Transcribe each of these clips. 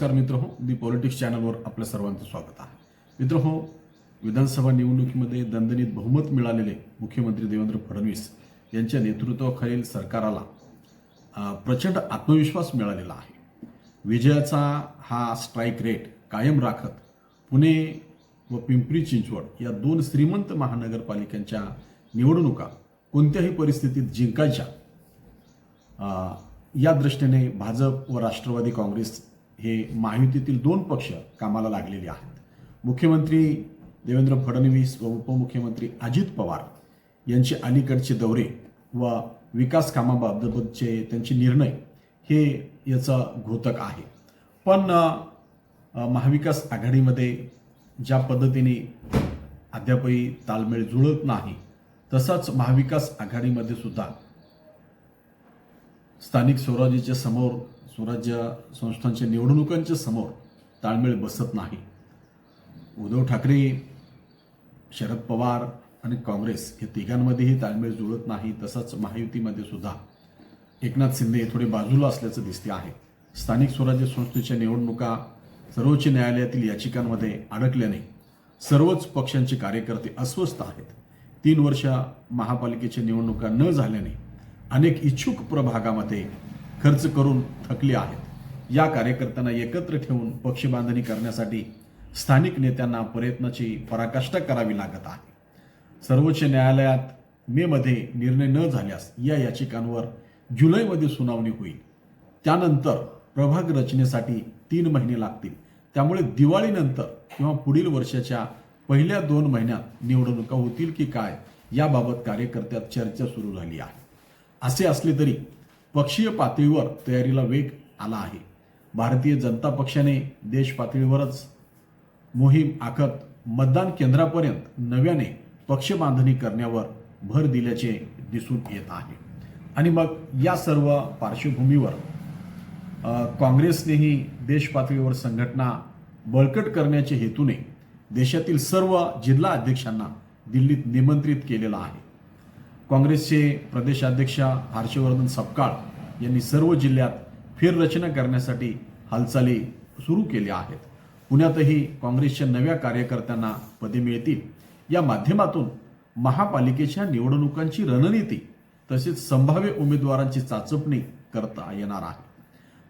नमस्कार मित्र हो दी पॉलिटिक्स चॅनलवर आपल्या सर्वांचं स्वागत आहे. मित्र हो विधानसभा निवडणुकीमध्ये दणदणीत बहुमत मिळालेले मुख्यमंत्री देवेंद्र फडणवीस यांच्या नेतृत्वाखालील सरकाराला प्रचंड आत्मविश्वास मिळालेला आहे. विजयाचा हा स्ट्राईक रेट कायम राखत पुणे व पिंपरी चिंचवड या दोन श्रीमंत महानगरपालिकांच्या निवडणुका कोणत्याही परिस्थितीत जिंकायच्या या दृष्टीने भाजप व राष्ट्रवादी काँग्रेस हे महायुतीतील दोन पक्ष कामाला लागलेले आहेत. मुख्यमंत्री देवेंद्र फडणवीस व उपमुख्यमंत्री अजित पवार यांचे अलीकडचे दौरे व विकास कामाबाबतचे त्यांचे निर्णय हे याचं घोतक आहे. पण महाविकास आघाडीमध्ये ज्या पद्धतीने अद्यापही ताळमेळ जुळत नाही तसाच महाविकास आघाडीमध्ये सुद्धा स्थानिक स्वराज्याच्या समोर स्वराज्य संस्थांच्या निवडणुकांच्या समोर ताळमेळ बसत नाही. उद्धव ठाकरे शरद पवार आणि काँग्रेस हे तिघांमध्येही ताळमेळ जुळत नाही तसंच महायुतीमध्ये सुद्धा. एकनाथ शिंदे थोडे बाजूला असल्याचं दिसते आहे. स्थानिक स्वराज्य संस्थेच्या निवडणुका सर्वोच्च न्यायालयातील याचिकांमध्ये अडकल्याने सर्वच पक्षांचे कार्यकर्ते अस्वस्थ आहेत. तीन वर्ष महापालिकेच्या निवडणुका न झाल्याने अनेक इच्छुक प्रभागामध्ये खर्च करून थकले आहेत. या कार्यकर्त्यांना एकत्र ठेवून पक्षबांधणी करण्यासाठी स्थानिक नेत्यांना प्रयत्नाची पराकाष्ठा करावी लागत आहे. सर्वोच्च न्यायालयात मे मध्ये निर्णय न झाल्यास या याचिकांवर जुलैमध्ये सुनावणी होईल. त्यानंतर प्रभाग रचनेसाठी तीन महिने लागतील. त्यामुळे दिवाळीनंतर किंवा पुढील वर्षाच्या पहिल्या दोन महिन्यात निवडणुका होतील की काय याबाबत कार्यकर्त्यात चर्चा सुरू झाली आहे. असे असले तरी पक्षीय पातळीवर तयारीला वेग आला आहे. भारतीय जनता पक्षाने देश पातळीवरच मोहीम आखत मतदान केंद्रापर्यंत नव्याने पक्ष बांधणी करण्यावर भर दिल्याचे दिसून येत आहे. आणि मग या सर्व पार्श्वभूमीवर काँग्रेसनेही देश पातळीवर संघटना बळकट करण्याच्या हेतूने देशातील सर्व जिल्हा अध्यक्षांना दिल्लीत निमंत्रित केलेलं आहे. काँग्रेसचे प्रदेशाध्यक्ष हर्षवर्धन सपकाळ यांनी सर्व जिल्ह्यात फेररचना करण्यासाठी हालचाली सुरू केल्या आहेत. पुण्यातही काँग्रेसच्या नव्या कार्यकर्त्यांना पदे मिळतील. या माध्यमातून महापालिकेच्या निवडणुकांची रणनीती तसेच संभाव्य उमेदवारांची चाचपणी करता येणार आहे.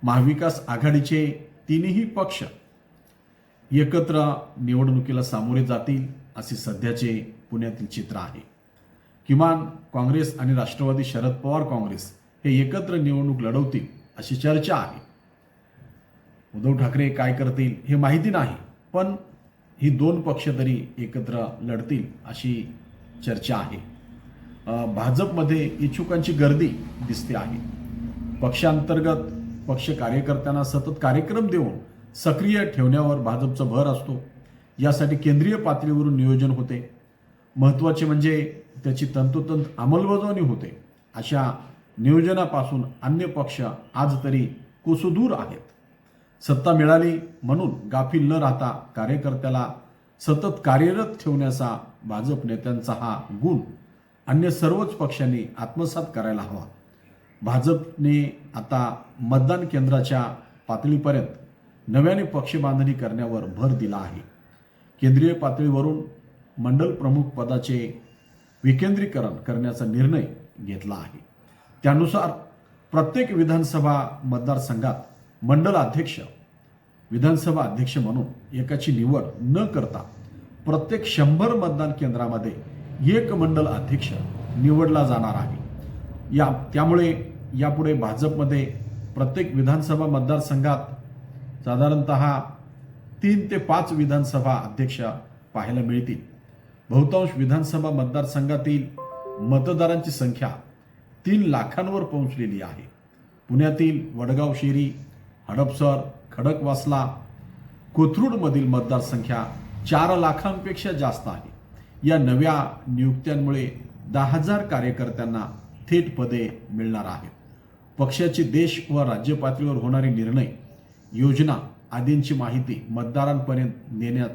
महाविकास आघाडीचे तिन्ही पक्ष एकत्र निवडणुकीला सामोरे जातील असे सध्याचे पुण्यातील चित्र आहे. किमान काँग्रेस आणि राष्ट्रवादी शरद पवार काँग्रेस हे एकत्र निवडणूक लढवतील अशी चर्चा आहे. उद्धव ठाकरे काय करतील हे माहिती नाही पण ही दोन पक्ष तरी एकत्र लढतील अशी चर्चा आहे. भाजपमध्ये इच्छुकांची गर्दी दिसते आहे. पक्षांतर्गत पक्ष कार्यकर्त्यांना सतत कार्यक्रम देऊन सक्रिय ठेवण्यावर भाजपचा भर असतो. यासाठी केंद्रीय पातळीवरून नियोजन होते. महत्त्वाचे म्हणजे त्याची तंतोतंत अंमलबजावणी होते. अशा नियोजनापासून अन्य पक्ष आज तरी कुसुदूर आहेत. सत्ता मिळाली म्हणून गाफील न राहता कार्यकर्त्याला सतत कार्यरत ठेवण्याचा भाजप नेत्यांचा हा गुण अन्य सर्वच पक्षांनी आत्मसात करायला हवा. भाजपने आता मतदान केंद्राच्या पातळीपर्यंत नव्याने पक्षबांधणी करण्यावर भर दिला आहे. केंद्रीय पातळीवरून मंडल प्रमुख पदाचे विकेंद्रीकरण करण्याचा निर्णय घेतला आहे. त्यानुसार प्रत्येक विधानसभा मतदारसंघात मंडल अध्यक्ष विधानसभा अध्यक्ष म्हणून एकाची निवड न करता प्रत्येक शंभर मतदान केंद्रामध्ये एक मंडल अध्यक्ष निवडला जाणार आहे. या त्यामुळे यापुढे भाजपमध्ये प्रत्येक विधानसभा मतदारसंघात साधारणत तीन ते पाच विधानसभा अध्यक्ष पाहायला मिळतील. बहुतांश विधानसभा मतदारसंघातील मतदारांची संख्या तीन लाखांवर पोहोचलेली आहे. पुण्यातील वडगाव शेरी हडपसर खडकवासला कोथरूडमधील मतदारसंख्या चार लाखांपेक्षा जास्त आहे. या नव्या नियुक्त्यांमुळे दहा हजार कार्यकर्त्यांना थेट पदे मिळणार आहेत. पक्षाचे देश व राज्य पातळीवर होणारे निर्णय योजना आदींची माहिती मतदारांपर्यंत नेण्यात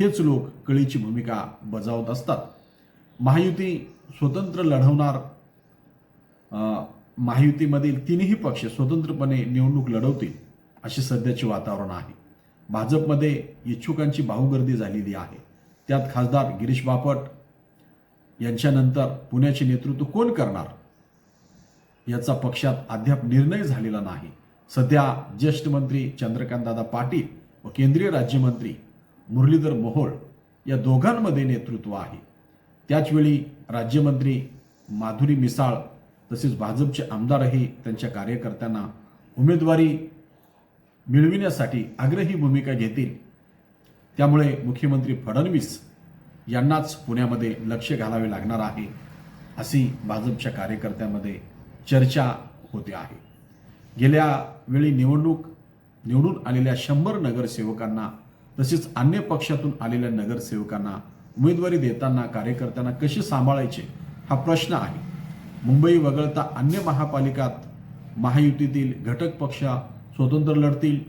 हेच लोक कळीची भूमिका बजावत असतात. महायुती स्वतंत्र लढवणार महायुतीमधील तिन्ही पक्ष स्वतंत्रपणे निवडणूक लढवतील असे सध्याचे वातावरण आहे. भाजपमध्ये इच्छुकांची बाहुगर्दी झालेली आहे. त्यात खासदार गिरीश बापट यांच्यानंतर पुण्याचे नेतृत्व कोण करणार? याचा पक्षात अद्याप निर्णय झालेला नाही. सध्या ज्येष्ठ मंत्री चंद्रकांतदादा पाटील व केंद्रीय राज्यमंत्री मुरलीधर मोहोळ या दोघांमध्ये नेतृत्व आहे. त्याचवेळी राज्यमंत्री माधुरी मिसाळ तसेच भाजपचे आमदारही त्यांच्या कार्यकर्त्यांना उमेदवारी मिळविण्यासाठी आग्रही भूमिका घेतील. त्यामुळे मुख्यमंत्री फडणवीस यांनाच पुण्यामध्ये लक्ष घालावे लागणार आहे अशी भाजपच्या कार्यकर्त्यांमध्ये चर्चा होते आहे. गेल्या वेळी निवडणूक निवडून आलेल्या शंभर नगरसेवकांना तसेच अन्य पक्षातून आलेल्या नगरसेवकांना उमेदवारी देताना कार्यकर्त्यांना कसे सांभाळायचे हा प्रश्न आहे. मुंबई वगळता अन्य महापालिकात महायुतीतील घटक पक्ष स्वतंत्र लढतील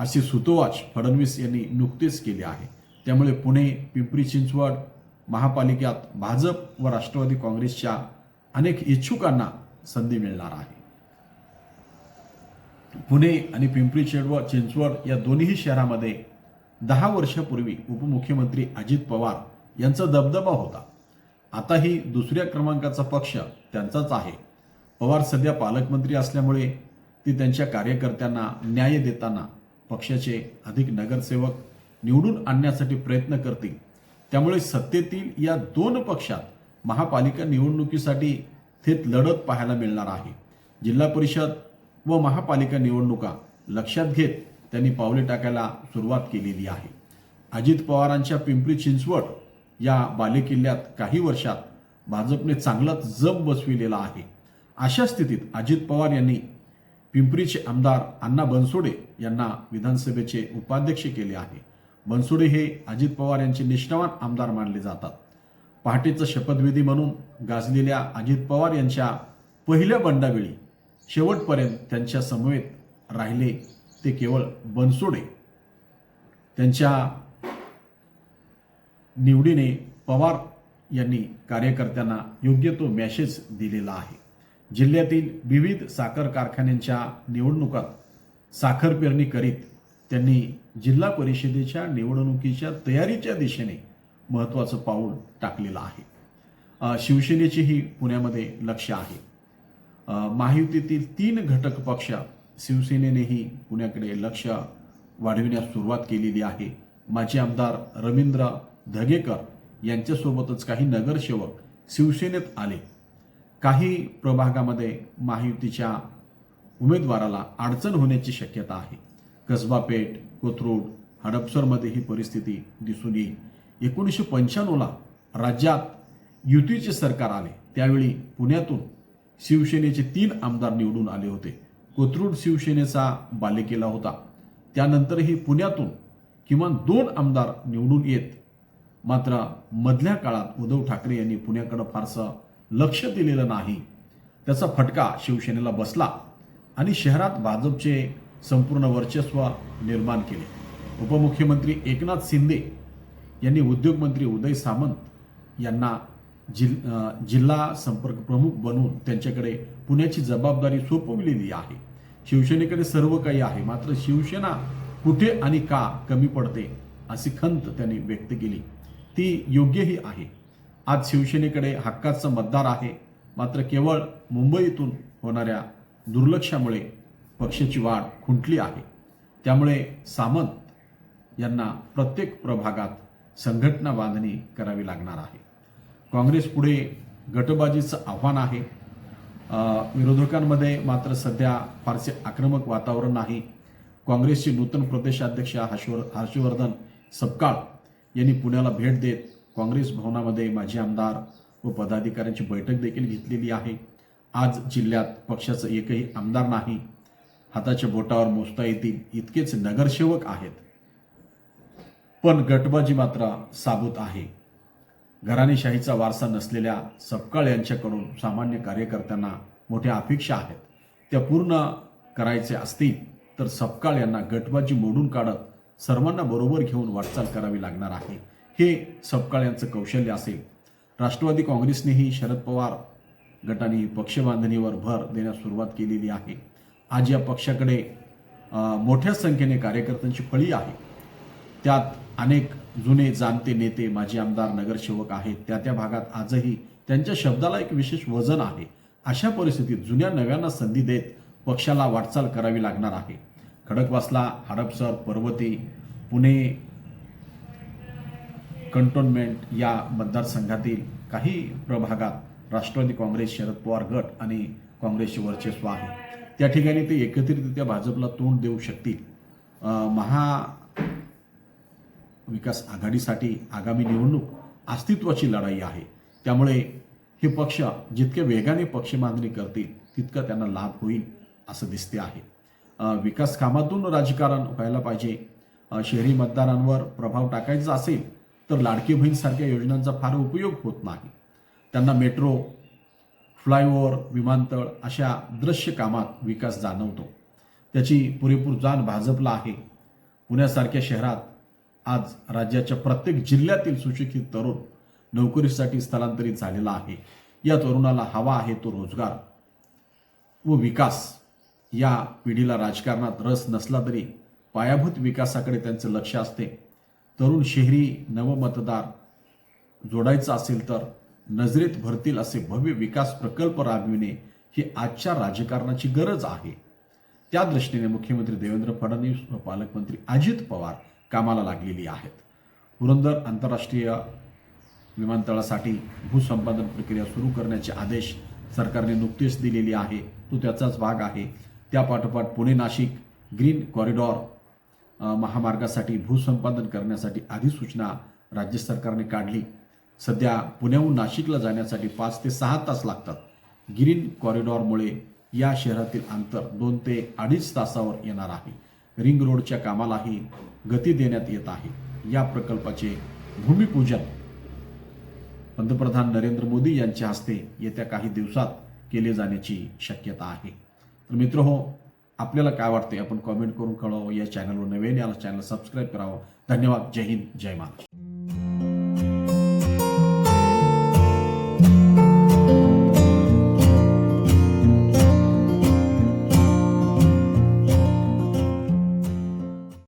असे सुतोवाच फडणवीस यांनी नुकतेच केले आहे. त्यामुळे पुणे पिंपरी चिंचवड महापालिकेत भाजप व राष्ट्रवादी काँग्रेसच्या अनेक इच्छुकांना संधी मिळणार आहे. पुणे आणि पिंपरी चिंचवड चिंचवड या दोन्ही शहरामध्ये दहा वर्षापूर्वी उपमुख्यमंत्री अजित पवार यांचा दबदबा होता. आताही दुसऱ्या क्रमांकाचा पक्ष त्यांचाच आहे. पवार सध्या पालकमंत्री असल्यामुळे ते त्यांच्या कार्यकर्त्यांना न्याय देताना पक्षाचे अधिक नगरसेवक निवडून आणण्यासाठी प्रयत्न करतील. त्यामुळे सत्तेतील या दोन पक्षात महापालिका निवडणुकीसाठी थेट लढत पाहायला मिळणार आहे. जिल्हा परिषद व महापालिका निवडणुका लक्षात घेत त्यांनी पावले टाकायला सुरुवात केलेली आहे. अजित पवारांच्या पिंपरी चिंचवड या बालेकिल्ल्यात काही वर्षात भाजपने चांगलाच जम बसविलेला आहे. अशा स्थितीत अजित पवार यांनी पिंपरीचे आमदार अण्णा बनसोडे यांना विधानसभेचे उपाध्यक्ष केले आहे. बनसोडे हे अजित पवार यांचे निष्ठावान आमदार मानले जातात. पहाटेचं शपथविधी म्हणून गाजलेल्या अजित पवार यांच्या पहिल्या बंडावेळी शेवटपर्यंत त्यांच्या समवेत राहिले ते केवळ बनसोडे त्यांच्या निवडीने पवार यांनी कार्यकर्त्यांना योग्य तो मॅसेज दिलेला आहे. जिल्ह्यातील विविध साखर कारखान्यांच्या निवडणुकात साखर पेरणी करीत त्यांनी जिल्हा परिषदेच्या निवडणुकीच्या तयारीच्या दिशेने महत्त्वाचं पाऊल टाकलेलं आहे. अ, शिवसेनेचेही पुण्यामध्ये लक्ष आहे. महायुतीतील तीन घटक पक्ष शिवसेनेनेही पुण्याकडे लक्ष वाढविण्यास सुरुवात केलेली आहे. माजी आमदार रवींद्र धगेकर यांच्यासोबतच काही नगरसेवक शिवसेनेत आले. काही प्रभागामध्ये महायुतीच्या उमेदवाराला अडचण होण्याची शक्यता आहे. कसबा पेठ कोथरूड हडपसरमध्ये ही परिस्थिती दिसून येईल. एकोणीसशे पंच्याण्णवला राज्यात युतीचे सरकार आले. त्यावेळी पुण्यातून शिवसेनेचे तीन आमदार निवडून आले होते. कोथरूड शिवसेनेचा बालेकिल्ला होता. त्यानंतरही पुण्यातून किमान दोन आमदार निवडून येत. मात्र मधल्या काळात उद्धव ठाकरे यांनी पुण्याकडं फारसं लक्ष दिलेलं नाही. त्याचा फटका शिवसेनेला बसला आणि शहरात भाजपचे संपूर्ण वर्चस्व निर्माण केले. उपमुख्यमंत्री एकनाथ शिंदे यांनी उद्योगमंत्री उदय सामंत यांना जिल जिल्हा संपर्क प्रमुख बनवून त्यांच्याकडे पुण्याची जबाबदारी सोपवलेली आहे. शिवसेनेकडे सर्व काही आहे. मात्र शिवसेना कुठे आणि का कमी पडते अशी खंत त्यांनी व्यक्त केली. ती योग्यही आहे. आज शिवसेनेकडे हक्काचं मतदार आहे. मात्र केवळ मुंबईतून होणाऱ्या दुर्लक्षामुळे पक्षाची वाढ खुंटली आहे. त्यामुळे सामंत यांना प्रत्येक प्रभागात संघटना बांधणी करावी लागणार आहे. काँग्रेस पुढे गटबाजीचं आव्हान आहे. विरोधकांमध्ये मात्र सध्या फारसे आक्रमक वातावरण नाही. काँग्रेसचे नूतन प्रदेशाध्यक्ष हर्षवर हर्षवर्धन सपकाळ यांनी पुण्याला भेट देत काँग्रेस भवनामध्ये माजी आमदार व पदाधिकाऱ्यांची बैठक देखील घेतलेली आहे. आज जिल्ह्यात पक्षाचं एकही आमदार नाही. हाताच्या बोटावर मोजता येतील इतकेच नगरसेवक आहेत. पण गटबाजी मात्र साबूत आहे. घराणेशाहीचा वारसा नसलेल्या सपकाळ यांच्याकडून सामान्य कार्यकर्त्यांना मोठ्या अपेक्षा आहेत. त्या पूर्ण करायचे असतील तर सपकाळ यांना गटबाजी मोडून काढत सर्वांना बरोबर घेऊन वाटचाल करावी लागणार आहे. हे सपकाळ यांचं कौशल्य असेल. राष्ट्रवादी काँग्रेसनेही शरद पवार गटाने पक्ष बांधणीवर भर देण्यास सुरुवात केलेली आहे. आज या पक्षाकडे मोठ्या संख्येने कार्यकर्त्यांची फळी आहे. त्यात अनेक जुने जाणते नेते माजी आमदार नगरसेवक आहेत. त्या त्या भागात आजही त्यांच्या शब्दाला एक विशेष वजन आहे. अशा परिस्थितीत जुन्या नव्यांना संधी देत पक्षाला वाटचाल करावी लागणार आहे. खडकवासला हडपसर पर्वती पुणे कंटोन्मेंट या मतदारसंघातील काही प्रभागात राष्ट्रवादी काँग्रेस शरद पवार गट आणि काँग्रेसचे वर्चस्व आहे. त्या ठिकाणी ते एकत्रितरित्या भाजपला तोंड देऊ शकतील. महा विकास आघाडीसाठी आगामी निवडणूक अस्तित्वाची लढाई आहे. त्यामुळे हे पक्ष जितके वेगाने पक्ष बांधणी करतील तितका त्यांना लाभ होईल असं दिसते आहे. विकास कामातून राजकारण व्हायला पाहिजे. शहरी मतदारांवर प्रभाव टाकायचा असेल तर लाडकी बहीणसारख्या योजनांचा फार उपयोग होत नाही. त्यांना मेट्रो फ्लायओव्हर विमानतळ अशा दृश्य कामात विकास जाणवतो. त्याची पुरेपूर जाण भाजपला आहे. पुण्यासारख्या शहरात आज राज्याच्या प्रत्येक जिल्ह्यातील सुशिक्षित तरुण नोकरीसाठी स्थलांतरित झालेला आहे. या तरुणाला हवा आहे तो रोजगार व विकास. या पिढीला राजकारणात रस नसला तरी पायाभूत विकासाकडे त्यांचं लक्ष असते. तरुण शहरी नवमतदार जोडायचं असेल तर नजरेत भरतील असे भव्य विकास प्रकल्प राबविणे ही आजच्या राजकारणाची गरज आहे. त्या दृष्टीने मुख्यमंत्री देवेंद्र फडणवीस व पालकमंत्री अजित पवार कामाला लागलेली आहेत. पुरंदर आंतरराष्ट्रीय विमानतळासाठी भूसंपादन प्रक्रिया सुरू करण्याचे आदेश सरकारने नुकतेच दिलेली आहे. तो त्याचाच भाग आहे. त्यापाठोपाठ पुणे नाशिक ग्रीन कॉरिडॉर महामार्गासाठी भूसंपादन करण्यासाठी अधिसूचना राज्य सरकारने काढली. सध्या पुण्याहून नाशिकला जाण्यासाठी पाच ते सहा तास लागतात. ग्रीन कॉरिडॉरमुळे या शहरातील अंतर दोन ते अडीच तासावर येणार आहे. रिंग रोडच्या कामालाही गती देण्यात येत आहे. या प्रकल्पाचे भूमिपूजन पंतप्रधान नरेंद्र मोदी यांच्या हस्ते येत्या काही दिवसात केले जाण्याची शक्यता आहे. तर मित्र हो आपल्याला काय वाटते? आपण कॉमेंट करून कळवावं या चॅनलवर नवीन याला चॅनल सबस्क्राईब करावं. धन्यवाद. जय हिंद. जय महाराष्ट्र.